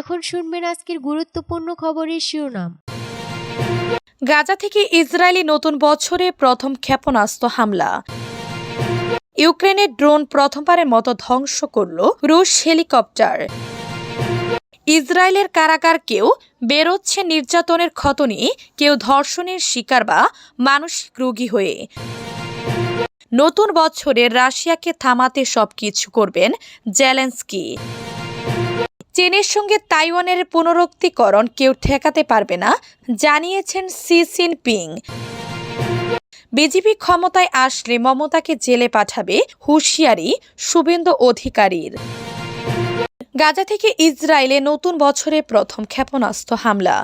এখন শুনবেন আজকের গুরুত্বপূর্ণ খবরের শিরোনাম। গাজা থেকে ইসরায়েলি নতুন বছরে প্রথম ক্ষেপণাস্ত্র হামলা। ইউক্রেনের ড্রোন প্রথমবারের মতো ধ্বংস করল রুশ হেলিকপ্টার। ইসরায়েলের কারাগার কেউ বেরোচ্ছে নির্যাতনের ক্ষত নিয়ে কেউ ধর্ষণের শিকার বা মানসিক রোগী হয়ে। নতুন বছরে রাশিয়াকে থামাতে সবকিছু করবেন জেলেন্সকি। চীনের সঙ্গে তাইওয়ানের পুনরুক্তিকরণ কেউ ঠেকাতে পারবে না, জানিয়েছেন সি জিনপিং। বিজেপি ক্ষমতায় আসলে মমতাকে জেলে পাঠাবে হুঁশিয়ারি শুভেন্দু অধিকারীর। গাজা থেকে ইসরায়েলে নতুন বছরের প্রথম ক্ষেপণাস্ত্র হামলা।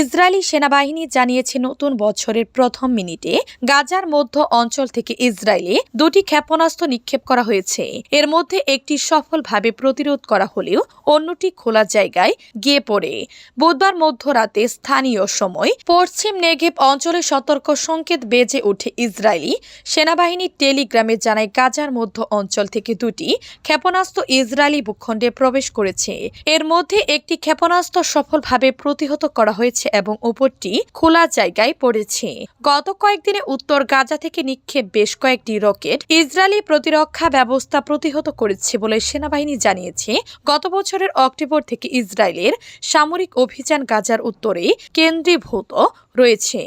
ইসরায়েলি সেনাবাহিনী জানিয়েছে নতুন বছরের প্রথম মিনিটে গাজার মধ্য অঞ্চল থেকে ইসরায়েলে দুটি ক্ষেপণাস্ত্র নিক্ষেপ করা হয়েছে। এর মধ্যে একটি সফলভাবে প্রতিরোধ করা হলেও অন্যটি খোলা জায়গায় গিয়ে পড়ে। বুধবার মধ্যরাতে স্থানীয় সময় পশ্চিম নেগেব অঞ্চলে সতর্ক সংকেত বেজে ওঠে ইসরায়েলি সেনাবাহিনী টেলিগ্রামে জানায়, গাজার মধ্য অঞ্চল থেকে দুটি ক্ষেপণাস্ত্র ইসরায়েলি ভূখণ্ডে প্রবেশ করেছে। এর মধ্যে একটি ক্ষেপণাস্ত্র সফলভাবে প্রতিহত করা হয়েছে এবং অপরটি খোলা জায়গায় পড়েছে। গত কয়েকদিনে উত্তর গাজা থেকে নিক্ষেপ বেশ কয়েকটি রকেট ইসরায়েলি প্রতিরক্ষা ব্যবস্থা প্রতিহত করেছে বলে সেনাবাহিনী জানিয়েছে। গত বছরের অক্টোবর থেকে ইসরায়েলের সামরিক অভিযান গাজার উত্তরে কেন্দ্রীভূত রয়েছে।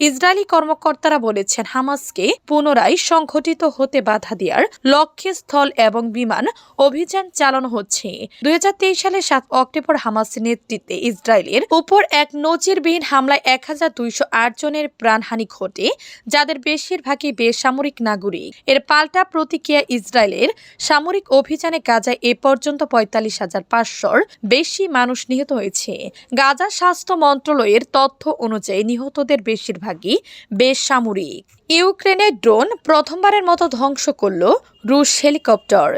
ইসরায়েলি কর্মকর্তারা বলেছেন হামাসকে পুনরায় সংঘটিত হতে বাধা দেওয়ার লক্ষ্যে স্থল এবং বিমান অভিযান চালানো হচ্ছে। দুই সালের সাত অক্টোবর হামাসের নেতৃত্বে ইসরায়েলের উপর এক নজিরবিহীন হামলায় এক হাজার দুইশো আট জনের প্রাণহানি ঘটে, যাদের বেশিরভাগই বেসামরিক নাগরিক। এর পাল্টা প্রতিক্রিয়া ইসরায়েলের সামরিক অভিযানে গাজায় এ পর্যন্ত পঁয়তাল্লিশ হাজার পাঁচশোর বেশি মানুষ নিহত হয়েছে। গাজা স্বাস্থ্য মন্ত্রণালয়ের তথ্য অনুযায়ী নিহতদের বেশিরভাগই বেসামরিক। ইউক্রেনের ড্রোন প্রথমবারের মতো ধ্বংস করল রুশ হেলিকপ্টার।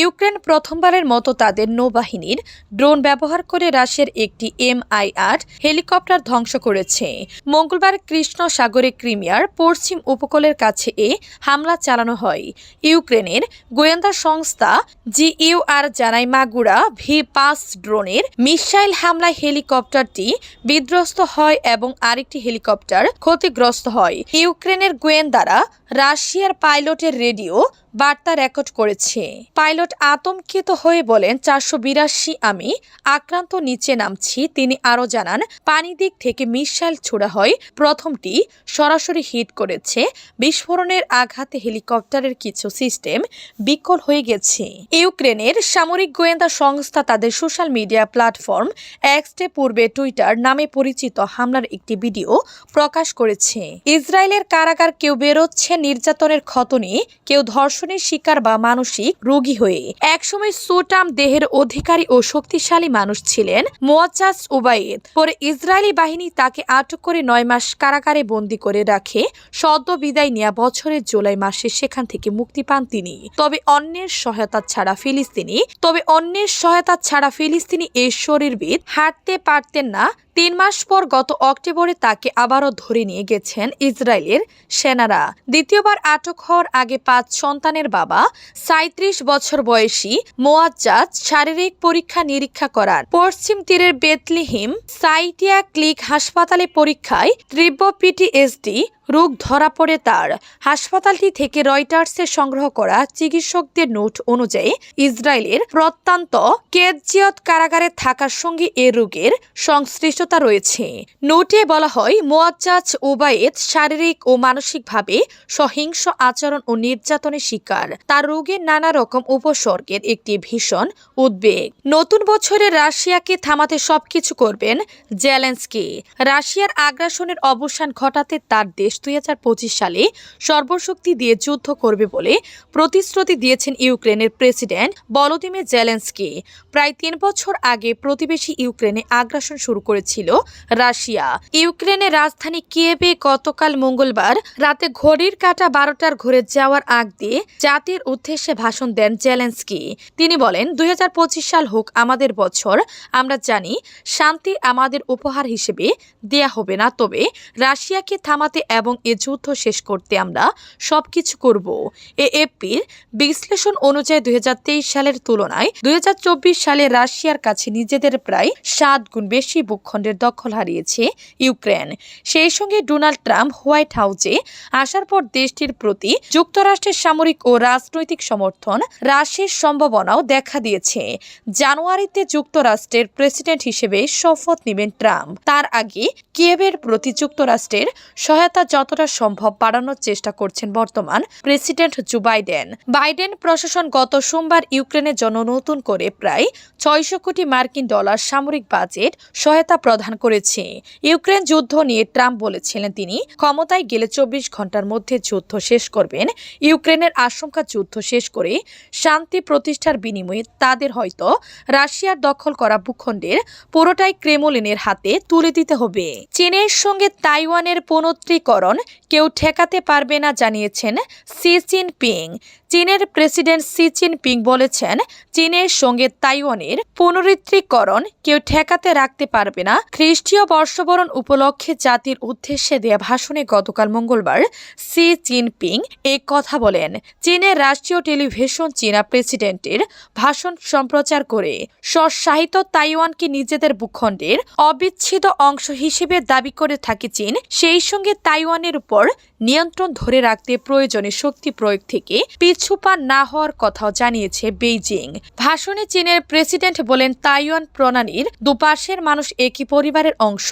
ইউক্রেন প্রথমবারের মতো তাদের নৌবাহিনীর ড্রোন ব্যবহার করে রাশিয়ার একটি এমআইআর হেলিকপ্টার ধ্বংস করেছে। মঙ্গলবার কৃষ্ণ সাগরে ক্রিমিয়ার পশ্চিম উপকূলের কাছে এ হামলা চালানো হয়। ইউক্রেনের গোয়েন্দা সংস্থা জিইউআর জানায়, মাগুরা ভি পাঁচ ড্রোনের মিসাইল হামলায় হেলিকপ্টারটি বিধ্বস্ত হয় এবং আরেকটি হেলিকপ্টার ক্ষতিগ্রস্ত হয়। ইউক্রেনের গোয়েন্দারা রাশিয়ার পাইলটের রেডিও বার্তা রেকর্ড করেছে। পাইলট আতঙ্কিত হয়ে বলেন, চারশো বিরাশি আমি আক্রান্ত, নিচে নামছি। তিনি আরও জানান, পানি দিক থেকে মিসাইল ছোড়া হয়। প্রথমটি সরাসরি হিট করেছে। বিস্ফোরণের আঘাতে হেলিকপ্টারের কিছু সিস্টেম বিকল হয়ে গেছে। ইউক্রেনের সামরিক গোয়েন্দা সংস্থা তাদের সোশ্যাল মিডিয়া প্ল্যাটফর্ম এক্সটে পূর্বে টুইটার নামে পরিচিত হামলার একটি ভিডিও প্রকাশ করেছে। ইসরায়েলের কারাগার কেউ বেরোচ্ছে, নির্যাতনের ক্ষত নিয়ে কেউ ধর্ষণের শিকার বা মানসিক রোগী হয়ে একসময় সুটাম দেহের অধিকারী ও শক্তিশালী মানুষ ছিলেন মোয়াজ্জাজ উবাইদ পরে ইসরায়েলি বাহিনী তাকে আটক করে নয় মাস কারাগারে বন্দি করে রাখে। সদ্য বিদায় নেওয়া বছরের জুলাই মাসে সেখান থেকে মুক্তি পান তিনি। তবে অন্যের সহায়তা ছাড়া ফিলিস্তিনি তবে অন্যের সহায়তা ছাড়া ফিলিস্তিনি এই শরীরবিদ হাঁটতে পারতেন না। তিন মাস পর গত অক্টোবরে তাকে আবারও ধরে নিয়ে গেছেন ইসরায়েলের সেনারা। দ্বিতীয়বার আটক হওয়ার আগে পাঁচ সন্তানের বাবা সাঁত্রিশ বছর বয়সী মোয়াজ্জাজ শারীরিক পরীক্ষা নিরীক্ষা করার। পশ্চিম তীরের বেতলিহিম সাইটিয়া ক্লিক হাসপাতালে পরীক্ষায় তীব্র পিটিএসডি রোগ ধরা পড়ে তার। হাসপাতালটি থেকে রয়টার্সের সংগ্রহ করা চিকিৎসকদের নোট অনুযায়ী ইসরায়েলের প্রত্যন্ত কেজিয়ত কারাগারে থাকার সঙ্গে এ রোগের সংশ্লিষ্টতা রয়েছে। নোটে বলা হয়, মোয়াজ্জাজ ওবায়েদ শারীরিক ও মানসিকভাবে সহিংস আচরণ ও নির্যাতনের শিকার। তার রোগের নানা রকম উপসর্গের একটি ভীষণ উদ্বেগ। নতুন বছরে রাশিয়াকে থামাতে সবকিছু করবেন জেলেন্সকি। রাশিয়ার আগ্রাসনের অবসান ঘটাতে তার দেশ দুই হাজার পঁচিশ সালে সর্বশক্তি দিয়ে যুদ্ধ করবে বলে প্রতিশ্রুতি দিয়েছেন ইউক্রেনের প্রেসিডেন্ট বলোদিমির জেলেন্সকি। প্রায় তিন বছর আগে প্রতিবেশী ইউক্রেনে আগ্রাসন শুরু করেছিল রাশিয়া। ইউক্রেনের রাজধানী কিয়েভে গতকাল মঙ্গলবার রাতে ঘড়ির কাটা বারোটার ঘুরে যাওয়ার আগ দিয়ে জাতির উদ্দেশ্যে ভাষণ দেন জেলেন্সকি। তিনি বলেন, দুই হাজার পঁচিশ সাল হোক আমাদের বছর, আমরা জানি শান্তি আমাদের উপহার হিসেবে দেয়া হবে না। তবে রাশিয়াকে থামাতে এবং এ যুদ্ধ শেষ করতে আমরা সবকিছু করব। এএফপির বিশ্লেষণ অনুযায়ী দুই হাজার তেইশ সালের তুলনায় দুই হাজার চব্বিশ সালে রাশিয়ার কাছে নিজেদের প্রায় সাত গুণ বেশি ভূখণ্ডের দখল হারিয়েছে ইউক্রেন। সেই সঙ্গে ডোনাল্ড ট্রাম্প হোয়াইট হাউসে আসার পর দেশটির প্রতি যুক্তরাষ্ট্রের সামরিক ও রাজনৈতিক সমর্থন হ্রাসের সম্ভাবনাও দেখা দিয়েছে। জানুয়ারিতে যুক্তরাষ্ট্রের প্রেসিডেন্ট হিসেবে শপথ নেবেন ট্রাম্প। তার আগে কিয়েভের প্রতি যুক্তরাষ্ট্রের সহায়তা যতটা সম্ভব বাড়ানোর চেষ্টা করছেন বর্তমান প্রেসিডেন্ট জো বাইডেন। বাইডেন প্রশাসন গত সোমবার ইউক্রেনের জন্য নতুন করে প্রায় ছয়শো কোটি মার্কিন ডলার সামরিক বাজেট সহায়তা প্রদান করেছে। ইউক্রেন যুদ্ধ নিয়ে ট্রাম্প বলেছিলেন তিনি, ক্ষমতায় গেলে চব্বিশ ঘণ্টার মধ্যে যুদ্ধ শেষ করবেন। ইউক্রেনের আশঙ্কা যুদ্ধ শেষ করে শান্তি প্রতিষ্ঠার বিনিময়ে তাদের হয়তো রাশিয়ার দখল করা ভূখণ্ডের পুরোটাই ক্রেমলিনের হাতে তুলে দিতে হবে। চীনের সঙ্গে তাইওয়ানের পুনত্রীকরণ কেউ ঠেকাতে পারবে না জানিয়েছেন সি জিনপিং চীনের প্রেসিডেন্ট সি জিনপিং বলেছেন, চীনের সঙ্গে তাইওয়ানের পুনরুত্রীকরণ কেউ ঠেকাতে রাখতে পারবে না। খ্রিস্টীয় বর্ষবরণ উপলক্ষে জাতির উদ্দেশ্যে দেয়া ভাষণে গতকাল মঙ্গলবার সি জিনপিং এই কথা বলেন। চীনের রাষ্ট্রীয় টেলিভিশন চীনা প্রেসিডেন্টের ভাষণ সম্প্রচার করে স্বশাসিত তাইওয়ানকে নিজেদের ভূখণ্ডের অবিচ্ছেদ্য অংশ হিসেবে দাবি করে থাকে চীন। সেই সঙ্গে তাইওয়ানের উপর নিয়ন্ত্রণ ধরে রাখতে প্রয়োজনে শক্তি প্রয়োগ থেকে পিছুপা না হওয়ার কথাও জানিয়েছে বেইজিং। ভাষণে চীনের প্রেসিডেন্ট বলেন, তাইওয়ান প্রণালীর দুপাশের মানুষ একই পরিবারের অংশ।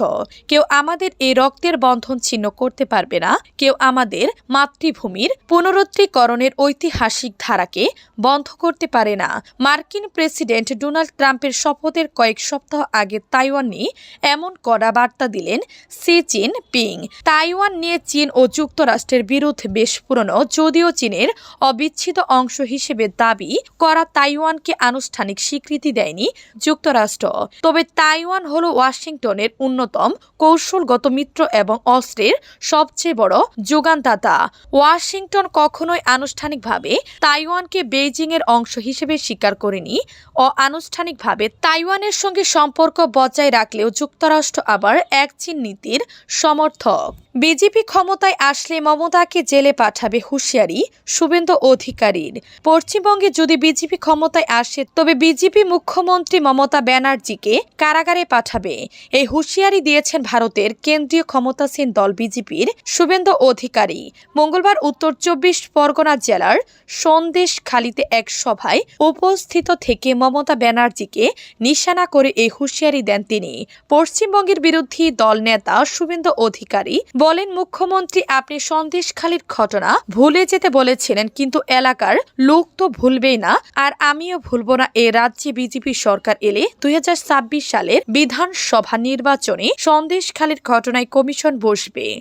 কেউ আমাদের এই রক্তের বন্ধন ছিন্ন করতে পারবে না। কেউ আমাদের মাতৃভূমির পুনরুত্রীকরণের ঐতিহাসিক ধারাকে বন্ধ করতে পারে না। মার্কিন প্রেসিডেন্ট ডোনাল্ড ট্রাম্পের শপথের কয়েক সপ্তাহ আগে তাইওয়ান নিয়ে এমন কড়া বার্তা দিলেন সি জিন পিং তাইওয়ান নিয়ে চীন ও যুক্তরাষ্ট্রের বিরুদ্ধে বেশ পুরনো, যদিও চীনের অবিচ্ছেদ্য অংশ হিসেবে দাবি করা তাইওয়ানকে আনুষ্ঠানিক স্বীকৃতি দেয়নি যুক্তরাষ্ট্র। তবে তাইওয়ান হল ওয়াশিংটনের অন্যতম কৌশলগত মিত্র এবং অস্ত্রের সবচেয়ে বড় যোগানদাতা। ওয়াশিংটন কখনোই আনুষ্ঠানিকভাবে তাইওয়ানকে বেইজিং এর অংশ হিসেবে স্বীকার করেনি। ও আনুষ্ঠানিকভাবে তাইওয়ানের সঙ্গে সম্পর্ক বজায় রাখলেও যুক্তরাষ্ট্র আবার এক চীন নীতির সমর্থক। বিজেপি ক্ষমতায় আসলে মমতাকে জেলে পাঠাবে হুঁশিয়ারি শুভেন্দু অধিকারীর। পশ্চিমবঙ্গে যদি বিজেপি ক্ষমতায় আসে, তবে বিজেপি মুখ্যমন্ত্রী মমতা ব্যানার্জিকে কারাগারে পাঠাবে। এই হুঁশিয়ারি দিয়েছেন ভারতের কেন্দ্রীয় ক্ষমতাসীন দল বিজেপির শুভেন্দু অধিকারী। মঙ্গলবার উত্তর চব্বিশ পরগনা জেলার সন্দেশখালীতে এক সভায় উপস্থিত থেকে মমতা ব্যানার্জিকে নিশানা করে এই হুঁশিয়ারি দেন তিনি। পশ্চিমবঙ্গের বিরোধী দল নেতা শুভেন্দু অধিকারী বলেন, মুখ্যমন্ত্রী আপনি সন্দেশখালীর ঘটনা ভুলে যেতে বলেছিলেন, কিন্তু এলাকার লোক তো ভুলবেই না। আর আমিও ভুলব না, এ রাজ্যে বিজেপি সরকার এলে দুই হাজার ছাব্বিশ সালের বিধানসভা নির্বাচনে সন্দেশখালির ঘটনায় কমিশন বসবে।